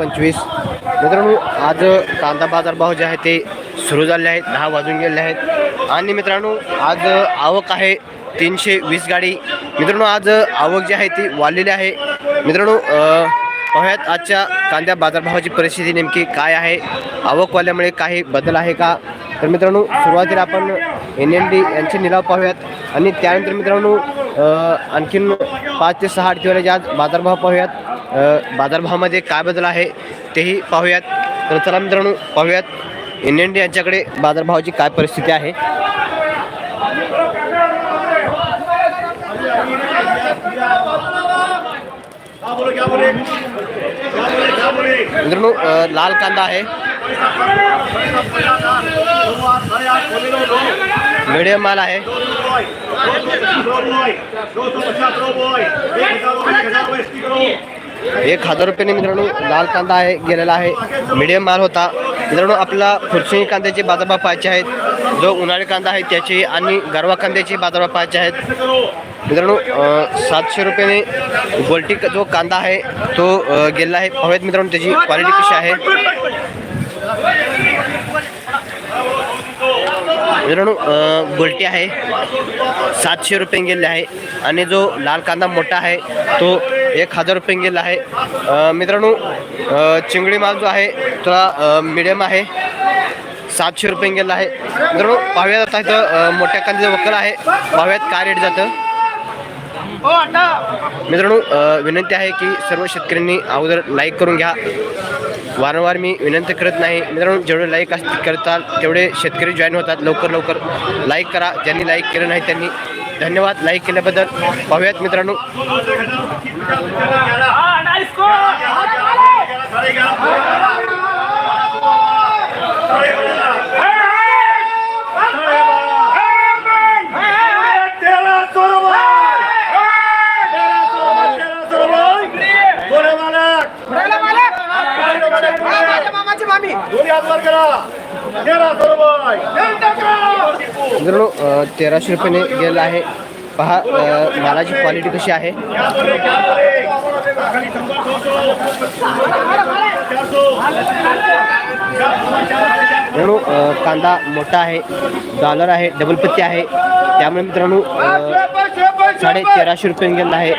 पंचवीस. मित्रांनो आज कांदा बाजारभाव जे आहे ते सुरू झाले आहेत दहा वाजून गेले आहेत. आणि मित्रांनो आज आवक आहे तीनशे वीस गाडी. मित्रांनो आज आवक जी आहे ती वाढलेली आहे. मित्रांनो पाहूयात आजच्या कांद्या बाजारभावाची परिस्थिती नेमकी काय आहे? आवक वाल्यामुळे काही बदल आहे का? तर मित्रांनो सुरुवातीला आपण एन एन डी यांचे निलाव पाहूयात. आणि त्यानंतर मित्रांनो आणखीन पाच ते सहा आठवड्याचे आज बाजारभाव पाहूयात. बाजारभावामध्ये काय बदल आहे तेही पाहूयात. तर चला मित्रांनो पाहूयात. इंडियन डे यांच्याकडे बाजारभावाची काय परिस्थिती आहे. मित्रांनो लाल कांदा आहे. मीडियम माल आहे एक हजार रुपयाने मित्रांनो लाल कांदा आहे गेलेला आहे. मीडियम माल होता. मित्रांनो आपला खुर्ची कांद्याचे बाजारभाव पाहायचे आहेत. जो उन्हाळी कांदा आहे त्याचे आणि गरवा कांद्याचे बाजारभाव पाहायचे आहेत. मित्रांनो सातशे रुपयाने गोल्टी जो कांदा आहे तो गेलेला आहे. पाहूयात मित्रांनो त्याची क्वालिटी कशी आहे. मित्रांनो अ, आहे. सातशे रुपये गेले आहे. आणि जो लाल कांदा मोठा आहे तो एक हजार रुपये गेला आहे. मित्रांनो चिंगडी माल जो आहे तो मिडियम आहे. सातशे रुपये गेला आहे. मित्रांनो पाव्यात आता इथं मोठ्या कांद्याचं वकल आहे. पाव्यात काय रेट जातं. मित्रांनो विनंती आहे की सर्व शेतकऱ्यांनी अगोदर लाईक करून घ्या. वारंवार मी विनंती करत नाही. मित्रांनो जेवढे लाईक अस करतात तेवढे शेतकरी जॉईन होतात. लवकर लवकर लाईक करा. ज्यांनी लाईक केलं नाही त्यांनी धन्यवाद. लाईक केल्याबद्दल पाहूयात मित्रांनो. मित्रांनो तेराशे रुपयाने गेलेला आहे. पहा मालाची क्वालिटी कशी आहे. मित्रांनो कांदा मोठा आहे डॉलर आहे डबल पत्ती आहे. त्यामुळे मित्रांनो साडे तेराशे रुपयाने गेला आहे.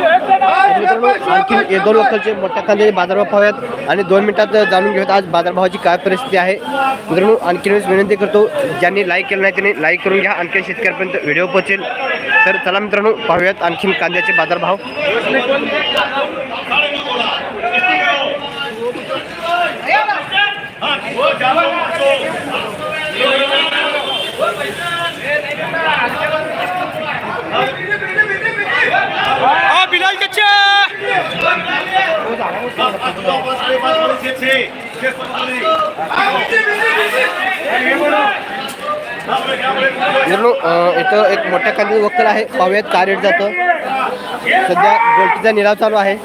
आणखी ये दोन लोकलचे मोठ्या कांद्याचे बाजारभाव पाहूयात आणि दोन मिनिटात जाणून घेऊयात आज बाजारभावाची काय परिस्थिती आहे. मित्रांनो आणखी वेळेस विनंती करतो ज्यांनी लाईक केलं नाही त्यांनी लाईक करून घ्या. आणखी शेतकऱ्यापर्यंत व्हिडिओ पोहोचेल. तर चला मित्रांनो पाहूयात आणखीन कांद्याचे बाजारभाव. हाँ हो, इथं एक मोठ्या कांदी वक्कल आहे. पाहूयात काय रेट जातं. सध्या गोल्टीचा निराव चालू आहे.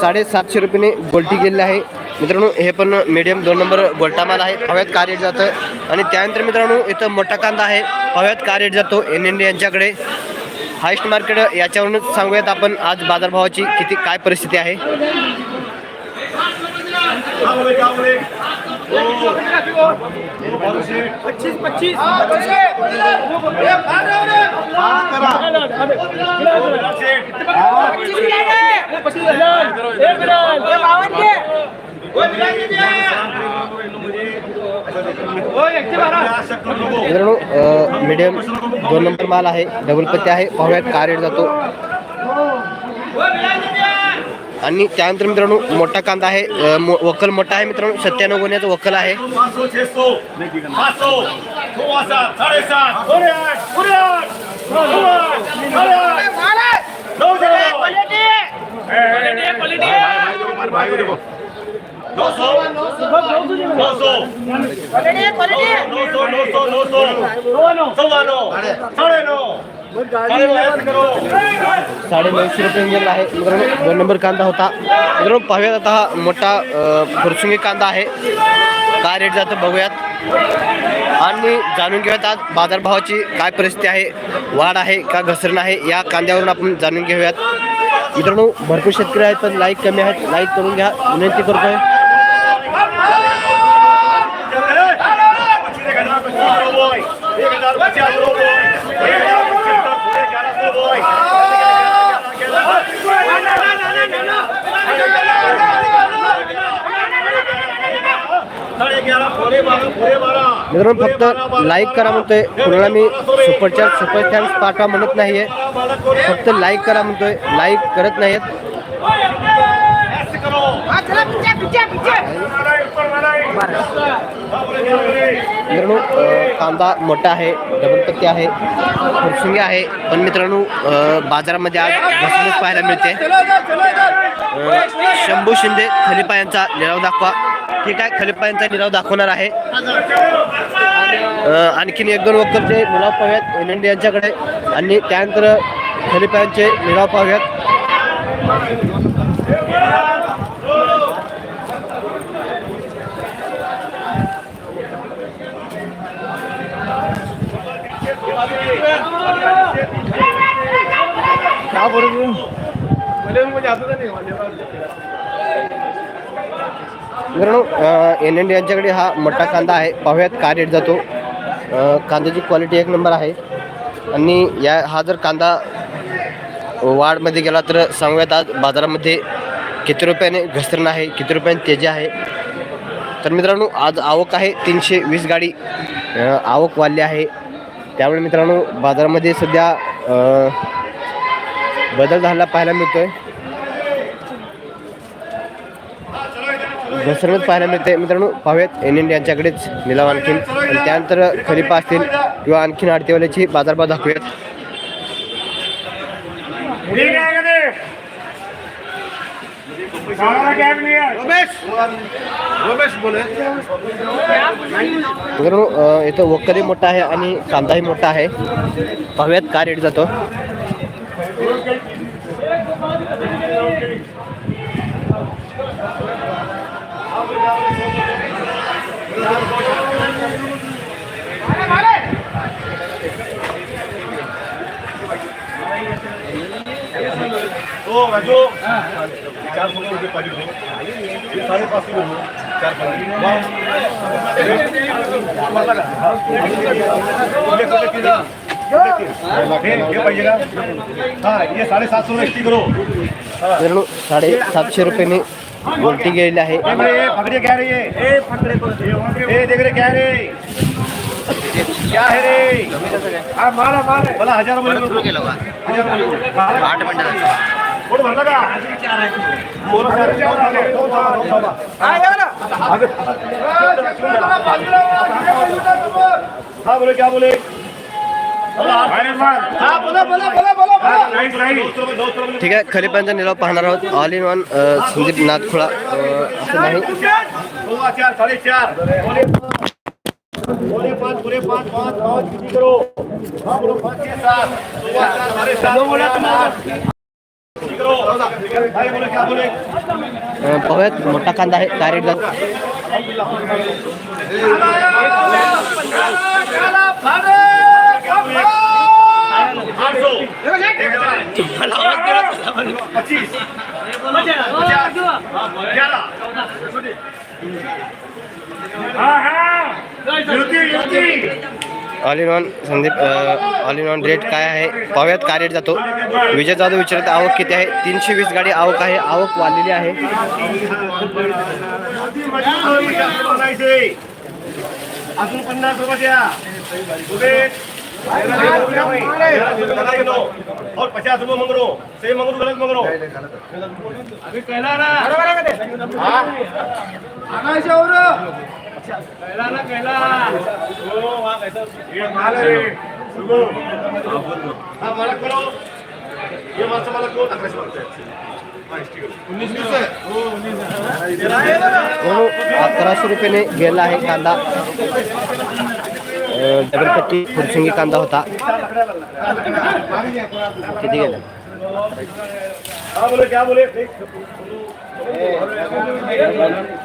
साडेसातशे रुपयाने गोल्टी गेलेली आहे. मित्रांनो हे पण मीडियम दोन नंबर गोल्टामाल आहे. हव्यात का रेट जातं आणि त्यानंतर मित्रांनो इथं मोठा कांदा आहे. हव्यात का रेट जातो. एन एन डी यांच्याकडे. हायस्ट मार्केट याच्यावरूनच सांगूयात आपण आज बाजारभावाची किती काय परिस्थिती आहे. पच्चीस पच्चीस. मित्रांनो मीडियम दोन नंबर माल आहे डबल पत्ते आहे पाहूयात काय रेट जातो आणि त्यानंतर मित्रांनो मोठा कांदा आहे मो- वक्कल मोठा आहे मित्रांनो सत्त्याण्णव गुन्ह्याचं वक्कल आहे पाचशे छे सौ पाच सौ सव्वा सात साडेसात साडे आठ साडे आठ नऊ आठ साडे आठ नऊ जण नौ सौ नौ सौ नौ सौ नौ सौ नौ सौ सव्वा नौ साडे नऊ साडे नऊ ऐंशी करो साडे नऊशे रुपये आहे. मित्रांनो दोन नंबर कांदा होता. मित्रांनो पाहूयात आता हा मोठा फुरसुंगी कांदा आहे. काय रेट जातं बघूयात. आणि जाणून घेऊयात आज बाजारभावाची काय परिस्थिती आहे वाढ आहे का घसरण आहे या कांद्यावरून आपण जाणून घेऊयात. मित्रांनो भरपूर शेतकरी आहेत पण लाईक कमी आहेत. लाईक करून घ्या. विनंती करतोय एक हजार पचास रुपये एक हजार पचास रुपये एक हजार पचहत्तर पूरे ग्यारह सौ रुपये साढ़े ग्यारह पूरे बारह पूरे बारह मित्रांनो फक्त लाईक करा म्हणतोय. कुणाला मी सुपरच्या सुपर थँक्स पाठवा म्हणत नाहीये. फक्त लाईक करा म्हणतोय. लाईक करत नाहीत मित्रांनो कांदा मोठा आहे डबलपत्ती आहे फुरसुंगी आहे. पण मित्रांनो बाजारामध्ये आज घसरणूक पाहायला मिळते. शंभू शिंदे खलिपा यांचा दाखवा. ठीक आहे खलिपा यांचा दाखवणार आहे. आणखीन एक दोन वक्तचे निराव पाहूयात. एन एन डी यांच्याकडे. आणि त्यानंतर खलिपा यांचे लिलाव पाहूयात. मित्रांनो एन एन डी यांच्याकडे हा मोठा कांदा आहे. पाहुयात काय रेट जातो. कांद्याची क्वालिटी एक नंबर आहे. आणि या हा जर कांदा वाढमध्ये गेला तर सांगूयात आज बाजारामध्ये किती रुपयाने घसरण आहे किती रुपयाने तेजी आहे. तर मित्रांनो आज आवक आहे तीनशे वीस गाडी. आवक वाढली आहे. त्यामुळे मित्रांनो बाजारामध्ये सध्या बदल झाला पाहायला मिळतोय. घसरणच पाहायला मिळते मित्रांनो पाहूयात एन एन यांच्याकडेच निलाव आणखीन. आणि त्यानंतर खलिपा असतील किंवा आणखीन आडतेवाल्याची बाजारभाव दाखवूयात ठीक आहे का ते सारा गॅप नाही आहे रमेश रमेश बोले मित्रांनो अ, इथं वक्करही मोठा आहे आणि कांदाही मोठा आहे. पाहूयात काय रेट जातो. हो चार सौ रुपये पाकिट दो ये साढ़े पाँच सौ दो चार ये पाहिजेगा हाँ ये साढ़े सात सौ रखती करो मित्रांनो साडेसातशे रुपयाने उलटी गेलेली आहे. क्या रे. को देख क्या रे. क्या है रे. हाँ मारा मारा. भला हजार रुपये हजार रुपये आठ मिनट हाँ बोले क्या बोले? हाँ ठीक आहे खलिपांचा निलाव पाहणार आहोत. ऑल इन वन संदीप नाथखोळा असं नाही. बोले पाँच बोले पाँच पाँच करो हाँ चार बोले किसी करो भाई बोले क्या बोले अ, पाहूयात मोठा कांदा आहे काय रेट जातो आठ सौ पच्चीस पचास ग्यारह हाँ हाँ युती युती all in one Sandeep all in one rate काय आहे? पाहूयात काय रेट जातो. विजय जाधव विचारत आवक किती आहे? तीनशे वीस गाडी आवक आहे आवक वाढलेली आहे. अजून पन्नास रुपये द्या. और पचास रुपये मंग रो सही मंग रो गलत मंग रो अभी कहला ना कहला ना कहला ये माल है सुनो हाँ मालक करो ये माल से मालक को अकराशे मागताय अकराशे रुपयाने गेला आहे कांदा. अ, दगडपट्टी फुरसुंगी कांदा होता। किती गेला हाँ। बोले क्या बोले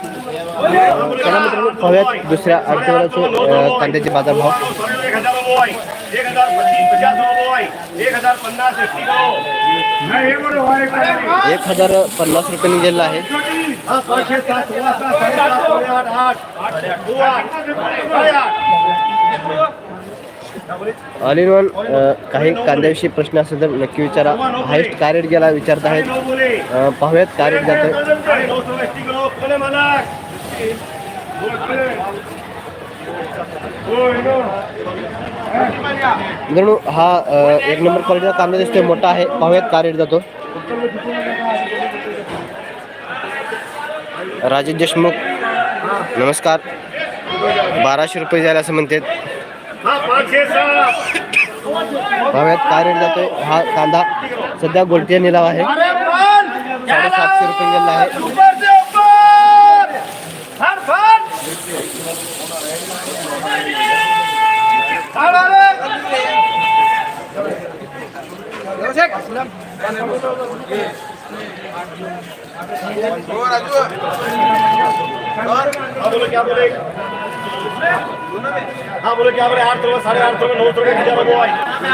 चला मित्रांनो पाहूयात दुसऱ्या आठवड्याचे अ, कांद्याचे बाजारभाव एक हजार रुपये एक हजार पच्चीस पचास रुपये एक हजार पन्नास एसटी करो एक हजार पन्नास रुपये गेलेला आहे हाँ ऑल इन वन काही कांद्याविषयी प्रश्न असेल तर नक्की विचारा. हायेस्ट काय रेट गेला विचारत आहेत. पाहूयात काय रेट जातं मित्रांनो हा एक नंबर क्वालिटीचा कांदा दिसतोय मोठा आहे. पाहूयात काय रेट जातो. राजेश देशमुख नमस्कार. बाराशे रुपये जायला असं म्हणतात. हव्यात काय रेट जातोय. हा कांदा सध्या गोलटीचा निलाव आहे. साडेसातशे रुपये गेला आहे. हो, ऊपर क्या हाँ बोले क्या बोले आठ सौ साढ़े आठ सौ नौ सौ हजार रुपये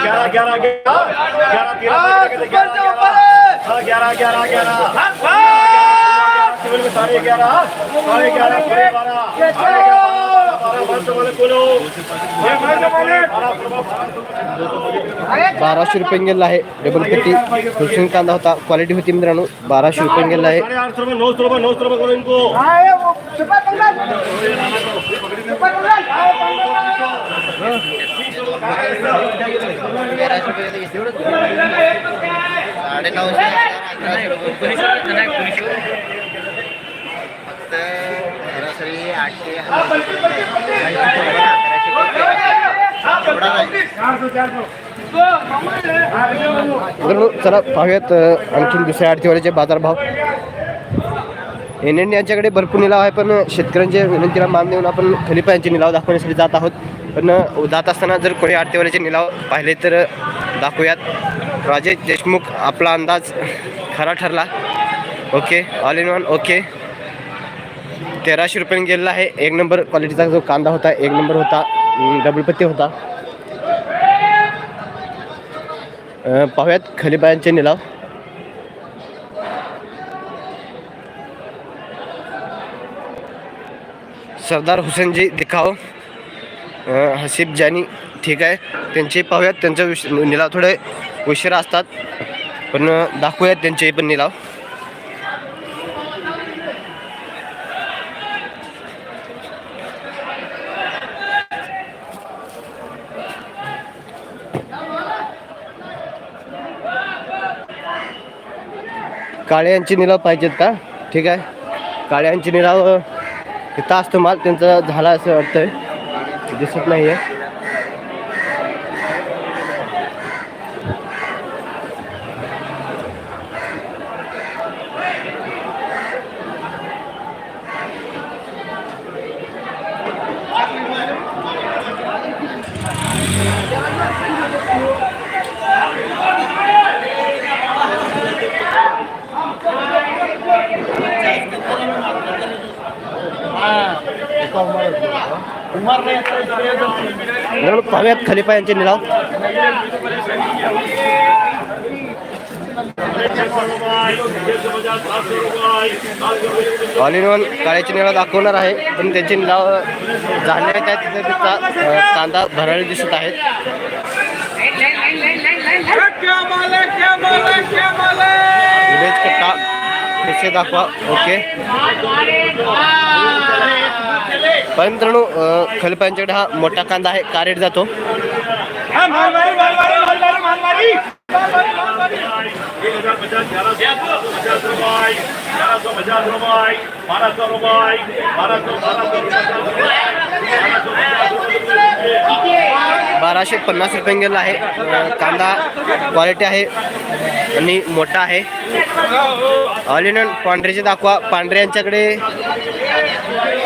ग्यारह ग्यारह ग्यारह ग्यारह तेरह हाँ ग्यारह ग्यारह ग्यारह साढ़े ग्यारह साढ़े ग्यारह साढ़े बारह साढ़े ग्यारह बारह बारह सौ बोले। बोलो बाराशे रुपये गेला आहे डबल पट्टी हुसून कांदा होता क्वालिटी होती मित्रांनो बाराशे रुपये गेला आहे साढ़े आठ सौ रुपये नौ सौ रुपये चला पाहूयात आणखी दुसऱ्या आठवड्याचे बाजारभाव. एन एन यांच्याकडे भरपूर निलाव आहे पण शेतकऱ्यांच्या विनंतीला मान देऊन आपण खलिपा यांचे निलाव दाखवण्यासाठी जात आहोत. पण जात असताना जर कोणी आरतीवाल्याचे निलाव पाहिले तर दाखवूयात. राजेश देशमुख आपला अंदाज खरा ठरला. Okay all in one okay. तेराशे रुपयाने गेलेला आहे. एक नंबर क्वालिटीचा जो कांदा होता एक नंबर होता डबलपत्ती डबल पत्ती होता. पाहूयात खलिबायांचे निलाव. सरदार हुसेनजी दिखाव हसीब जानी ठीक आहे. त्यांचे पाहूयात त्यांचा विश निलाव थोडे उशिरा असतात. पण दाखवूयात त्यांचे पण निलाव. काळे यांचे निलाव पाहिजेत का? ठीक आहे. काळे यांचे निलाव तिथं असतो माल त्यांचा झाला असं वाटतंय. दिसत नाही आहे मित्रांनो, पाहूयात खलिफा यांचे निलाव ऑल इन वन काळ्याचे निळा दाखवणार आहे पण त्यांचे निलाव झाले त्या तिथे कांदा भरायला दिसत आहेत. दाखवा ओके पण मित्रांनो खलपांच्याकडे हा मोठा कांदा आहे कारेट जातो. बाराशे पन्नास रुपये गेला आहे. कांदा क्वालिटी आहे आणि मोठा आहे. ऑल इन पांढरेचे दाखवा. पांढरे यांच्याकडे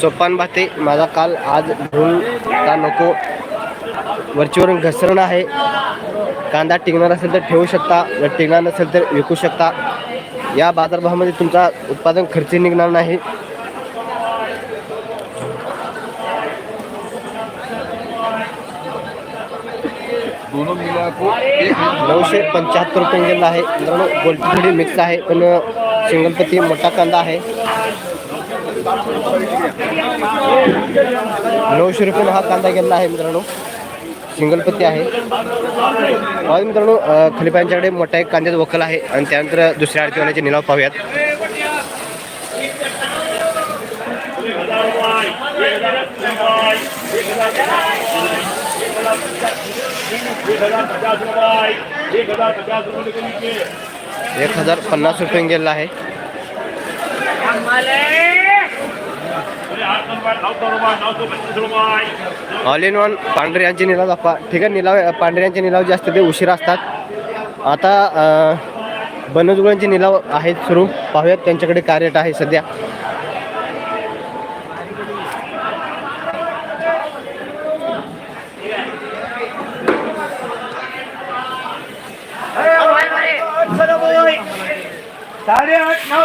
सोपान भाते माझा काल आज घेऊन का नको. वरचीवरून घसरण आहे. कांदा टिकणार असेल तर ठेवू शकता जर टिकणार नसेल तर विकू शकता. या बाजारभावामध्ये तुमचा उत्पादन खर्च निघणार नाही. नऊशे पंच्याहत्तर रुपये गेला आहे. मित्रांनो गोल्टी थोडी मिक्स आहे पण सिंगलपती मोठा कांदा आहे. नऊशे रुपये हा कांदा गेला आहे मित्रांनो. सिंगलपत्ती आहे. मित्रांनो खलिपांच्याकडे मोठा एक कांद्याचा वकल आहे आणि त्यानंतर दुसऱ्या आरतीवाल्याचे निलाव पाहूयात. एक हजार एक हजार पन्नास रुपये गेला आहे. ऑल इन वन पांढरे यांचे निलाव दाखवा. ठीक आहे निलाव पांढरे यांचे निलाव असतात ते उशीर असतात. आता अ, निलाव आहेत सुरू. पाहूयात त्यांच्याकडे काय रेट आहे सध्या साडेआठ नऊ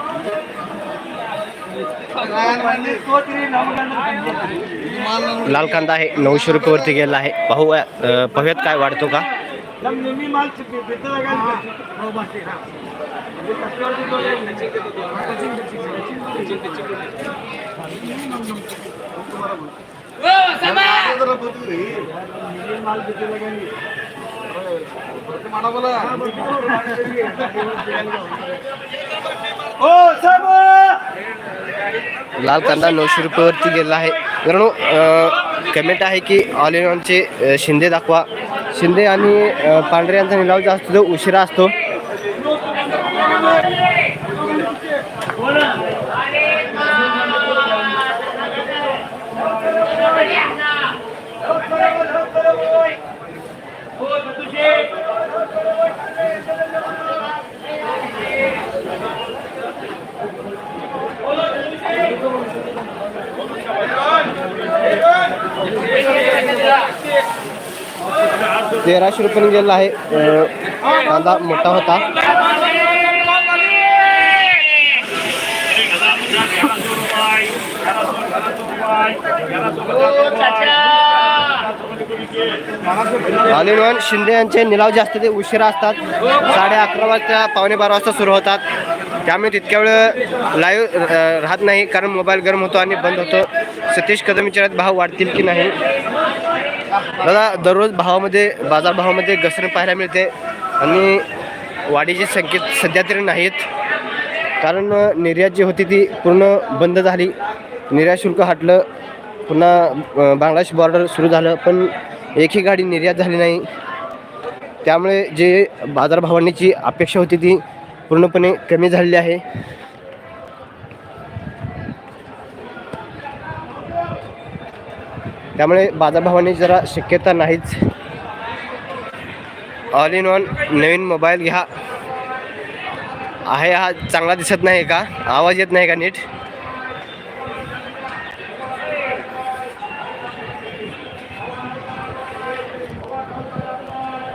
लाल कांदा है नौशे रुपये वरती गेला आहे. पाहू पाहूयात काय वाढतो का? लाल कांदा नऊशे रुपयेवरती गेला आहे. मित्रांनो अ, कमेंट आहे की ऑल इन वनचे अ, शिंदे दाखवा. शिंदे आणि पांढरे यांचा निलाव जास्त जो उशिरा असतो. तेराशे रुपये गेला आहे. कांदा मोठा होता. ऑल इन वन शिंदे यांचे निलाव जास्त ते उशिरा असतात. साडे अकरा वाजता पावणे बारा वाजता सुरू होतात. त्यामुळे तितक्या वेळ लाईव्ह राहत नाही कारण मोबाईल गरम होतो आणि बंद होतो. सतीश कदम विचारत भाव वाढतील की नाही? दादा दररोज भावामध्ये बाजारभावामध्ये घसरण पाहायला मिळते आणि वाढीचे संकेत सध्या तरी नाहीत. कारण निर्यात जी होती ती पूर्ण बंद झाली. निर्यात शुल्क हटलं. पुन्हा बांगलादेश बॉर्डर सुरू झालं. पण एकही गाडी निर्यात झाली नाही. त्यामुळे जे बाजारभावांची अपेक्षा होती ती पूर्णपणे कमी झालेली आहे. त्यामुळे बाजारभावाने जरा शक्यता नाहीच. ऑल इन वन नवीन मोबाईल घ्या. आहे हा चांगला दिसत नाही का? आवाज येत नाही का नीट?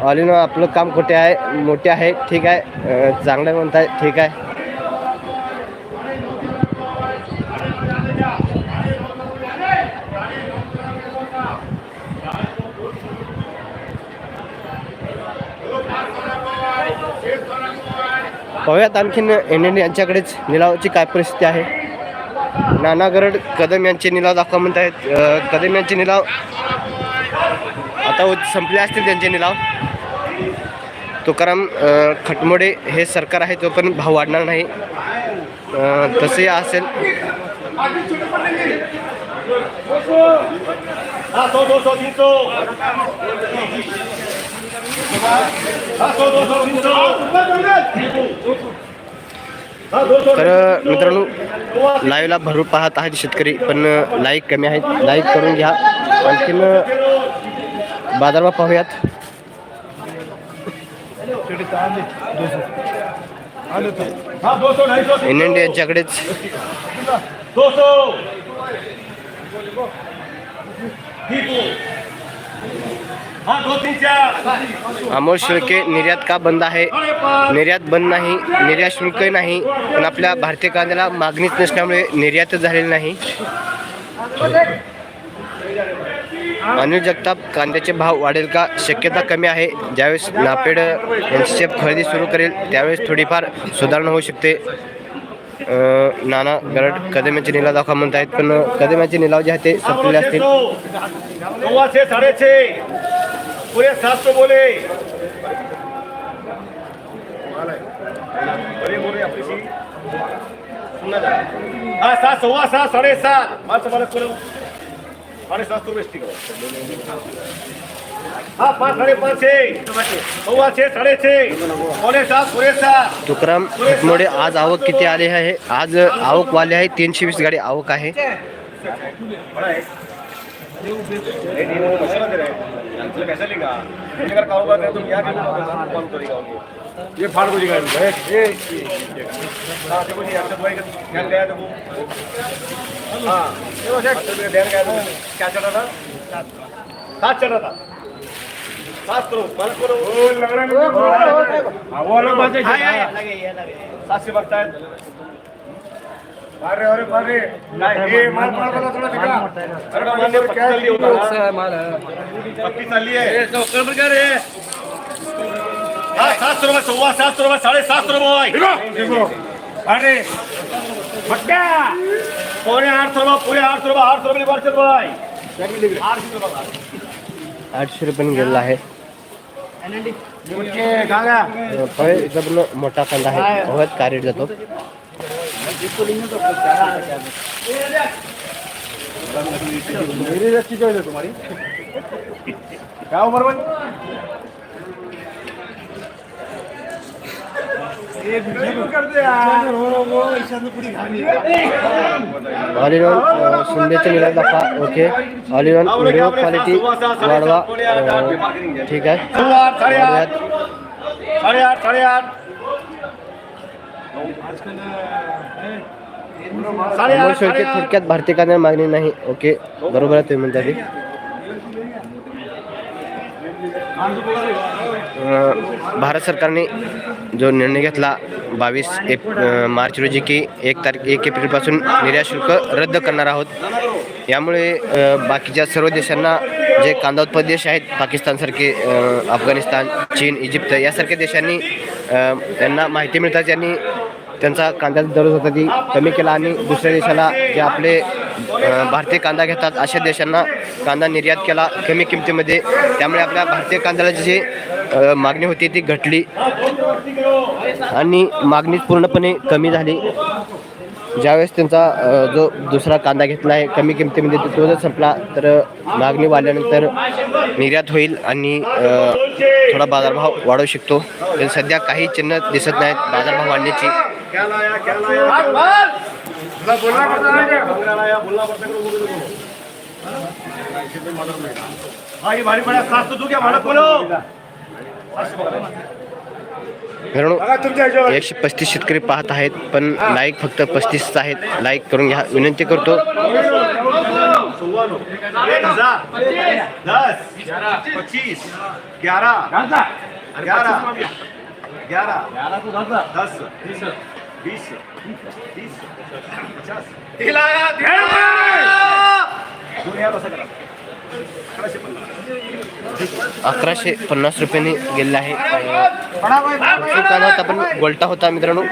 ऑल इन वन आपलं काम कुठे आहे मोठे आहे ठीक आहे. चांगलं म्हणताय ठीक आहे. पाहूयात आणखीन एन यांच्याकडेच निलावाची काय परिस्थिती आहे. नाना गरड कदम यांचे निलाव दाखवा म्हणत आहेत कदम यांचे निलाव आता संपले असतील त्यांचे निलाव. तुकाराम खटमोडे हे सरकार आहे तो पण भाव वाढणार नाही. तसे असेल. तर मित्रांनो लाईव्हला भरपूर पाहत आहेत शेतकरी पण लाईक कमी आहेत. लाईक करून घ्या. आणखीन बाजारभाव पाहूयात. हाँ यांच्याकडेच. अमोल शेळके निर्यात का बंद आहे? निर्यात बंद नाही निर्यात शुल्क नाही पण आपल्या भारतीय कांद्याला मागणीच नसल्यामुळे निर्यातच झालेली नाही. अनिल जगताप कांद्याचे भाव वाढेल का? शक्यता कमी आहे. ज्यावेळेस नापेड यांची खरेदी सुरू करेल त्यावेळेस थोडीफार सुधारणा होऊ शकते. नाना गरड कदम्याचे निलाव दाखवा म्हणत आहेत पण कदम्याचे निलाव जे आहेत ते संपलेले असतील. पूरे सात सौ बोले बोले हाँ सात सवा सात साढ़े सात माल करो. साढ़े सात सौ बेस्टी करो हाँ पाँच छः साढ़े छः पौने सात पूरे सात तुकाराम खटमोडे आज आवक किती आले आहे? आज आवक वाले आहे तीनशे वीस गाडी आवक आहे. ये तो क्या? ये फाड़ को दिखा ये ये हाँ देखो जी आपसे भाई का ध्यान गया देखो। हाँ देखो शेख। मेरा गया तो क्या चल रहा था। सात चल रहा था। सात करो मालक करो वो अलग बात है सात से बढ़ता है हे चालली होता ना पक्की चालली आहे हा सात रुपये सव्वा सात रुपये साडे सात सौ रुपये अरे. पक्का. आठ रुपये पुरे आठ सौ रुपये आठ रुपये वर्ष रुपये रुपये आठशे रुपयाने गेलेला आहे. मोठा कांदा आहे. हवत का रेट जातो. मेरी रस्सी जो है तुम्हारी क्या उम्र बन ऑल इन ऑल शिंदेचे निराश दाखवा ओके व्हिडिओ क्वालिटी वाढवा. ठीक आहे. सव्वा आठ साडे आठ वाढवूयात. साडे आठ साडे आठ साडे अमोल शेळके थोडक्यात भारतीय मागणी नाही. ओके बरोबर आहे तुम्ही म्हणता ते. भारत सरकारने जो निर्णय घेतला बावीस एप मार्च रोजी की एक तारीख एक एप्रिलपासून निर्यात शुल्क रद्द करणार आहोत. यामुळे बाकीच्या सर्व देशांना जे कांदा उत्पादक देश आहेत पाकिस्तानसारखे अफगाणिस्तान चीन इजिप्त यासारख्या देशांनी त्यांना माहिती मिळतात ज्यांनी त्यांचा कांद्याचा दर होता ती कमी केला आणि दुसऱ्या देशाला जे आपले भारतीय कांदा घेतात अशा देशांना कांदा निर्यात केला कमी किमतीमध्ये. त्यामुळे आपल्या भारतीय कांद्याला जी मागणी होती ती घटली. आणि मागणी पूर्णपणे कमी झाली. ज्यावेळेस त्यांचा जो दुसरा कांदा घेतला आहे कमी किमतीमध्ये तो- जर संपला तर मागणी वाढल्यानंतर निर्यात होईल आणि थोडा बाजारभाव वाढवू शकतो. पण सध्या काही चिन्ह दिसत नाहीत बाजारभाव वाढण्याची. भारी पड़ा. सात तू क्या भाडक बोलो मित्रांनो एकशे पस्तीस शेतकरी पाहत आहेत पण लाईक फक्त पस्तीस आहेत लाईक करून घ्या विनंती करतो अकराशे पन्नास रुपयाने गेलेला आहे. कांदा होता पण गोलटा होता मित्रांनो.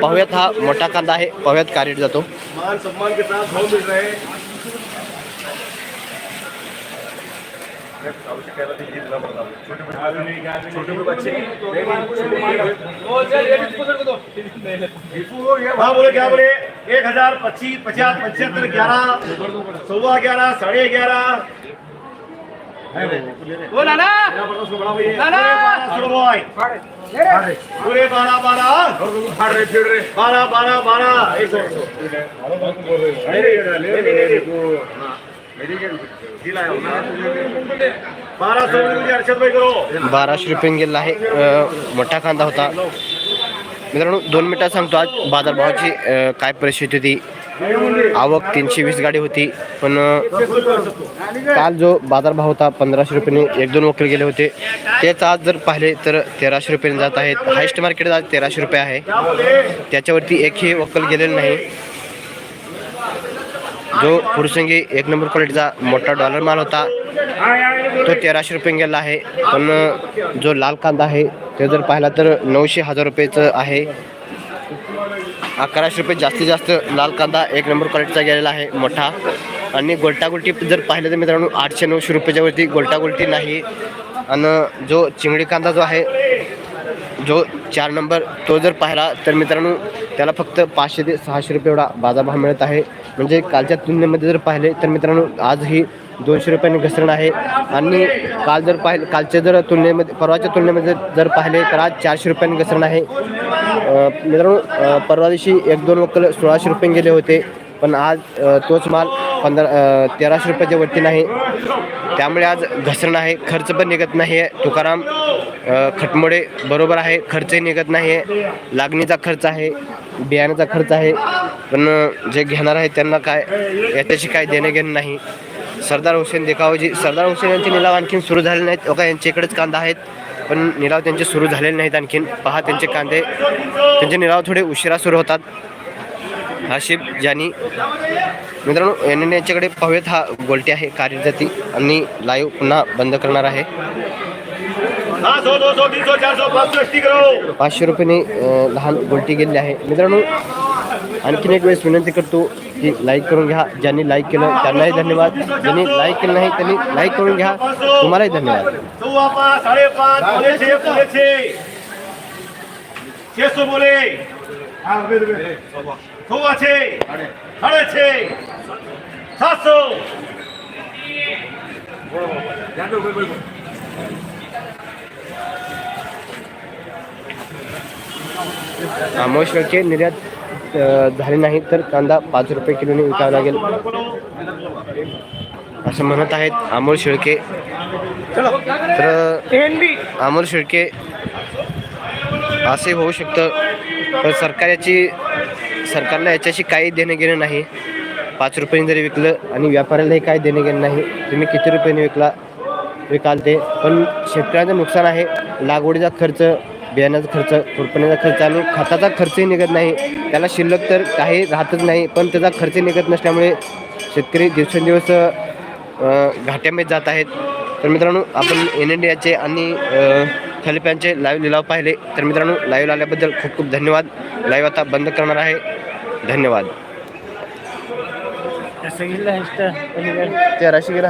पाहुयात हा मोठा कांदा आहे. पाहुयात का रेट जातो एक हजार पच्चीस पचास पचहत्तर ग्यारह सवा ग्यारह साढ़े ग्यारह हो, बारा ना बाराशे रुपये गेलेला आहे. मोठा कांदा होता. मित्रांनो दोन मिनिटात सांगतो आज बाजारभावाची काय परिस्थिती होती. आवक तीनशे वीस गाडी होती पण काल जो बाजारभाव होता पंधराशे रुपयाने एक दोन वकील गेले होते. तेच आज जर पाहिले तर तेराशे रुपयाने जात आहेत. हायस्ट मार्केट आज तेराशे रुपये आहे. त्याच्यावरती एकही वकील गेलेलं नाही. जो पुरुषंगी एक नंबर क्वालिटीचा मोठा डॉलर माल होता तो तेराशे रुपये गेला आहे. पण जो लाल कांदा आहे ते जर पाहिला तर नऊशे हजार रुपयेचं आहे. अकराशे रुपये जास्तीत जास्त लाल कांदा एक नंबर क्वालिटीचा गेलेला आहे मोठा. आणि गोलटागोलटी जर पाहिलं तर मित्रांनो आठशे नऊशे रुपयाच्यावरती गोलटागोलटी नाही. आणि जो चिंगडी कांदा जो आहे जो चार नंबर तो जर पाहिला तर मित्रांनो त्याला फक्त पाचशे ते सहाशे रुपये एवढा बाजारभाव मिळत आहे. म्हणजे कालच्या तुलनेमध्ये जर पाहिले तर मित्रांनो आजही दोनशे रुपयांनी घसरण आहे. आणि काल जर पाहिलं कालच्या जर तुलनेमध्ये परवाच्या तुलनेमध्ये जर पाहिले तर आज चारशे रुपयांनी घसरण आहे. मित्रांनो परवा दिवशी एक दोन वक्कल सोळाशे रुपये गेले होते पण आज तोच माल पंधरा तेराशे रुपयाच्या वरती नाही. त्यामुळे आज घसरण आहे. खर्च पण निघत नाही आहे तुकाराम खटमोडे बरोबर आहे. खर्चही निघत नाही आहे लागणीचा खर्च आहे. बियाण्याचा खर्च आहे. पण जे घेणार आहे त्यांना काय याच्याशी काय देणं घेणं नाही. सरदार हुसेन देखावजी सरदार हुसेन यांचे निलाव आणखीन सुरू झाले नाहीत. बघा यांच्याकडेच कांदा आहेत. पण निलाव त्यांचे सुरू झालेले नाहीत आणखीन. पहा त्यांचे कांदे त्यांचे निलाव थोडे उशिरा सुरू होतात. हाशिब जानी. मित्रांनो एन यांच्याकडे पाहूयात हा गोलटी आहे कार्यजाती. आणि लाईव्ह पुन्हा बंद करणार आहे. पाचशे रुपयाने लहान गोलटी गेलेली आहे. मित्रांनो आणखीन एक वेळेस विनंती करतो की लाईक करून घ्या. ज्यांनी लाईक केलं त्यांनाही धन्यवाद. ज्यांनी लाईक केलं नाही त्यांनी लाईक करून घ्या. तुम्हालाही धन्यवाद. सवा पाँच साढ़े पाँच पौने छः पौने छः छः सौ बोले सवा छः साढ़े छः सात सौ अमावश्याचे निर्यात अं, झाले नाही तर कांदा पाच रुपये किलोने विकावा लागेल. असं म्हणत आहेत अमोल शेळके. तर अमोल शेळके असे होऊ शकतं तर सरकार याची सरकारला याच्याशी काही देणं घेणं नाही. पाच रुपयांनी जरी विकलं आणि व्यापाऱ्यालाही काही देणं घेणं नाही तुम्ही किती रुपयाने विकला विकाल ते पण शेतकऱ्यांचं नुकसान आहे लागवडीचा खर्च बियाण्याचा खर्च खुरपण्याचा खर्च आणि खताचा खर्चही निघत नाही. त्याला शिल्लक तर काही राहतच नाही पण त्याचा खर्च निघत नसल्यामुळे शेतकरी दिवसेंदिवस घाट्यामध्ये जात आहेत. तर मित्रांनो आपण एन इंडियाचे आणि थॅलिपॅनचे खलिप्यांचे लाईव्ह लिलाव पाहिले. तर मित्रांनो लाईव्ह आल्याबद्दल खूप खूप धन्यवाद. लाईव्ह आता बंद करणार आहे. धन्यवाद. तेराशे गेला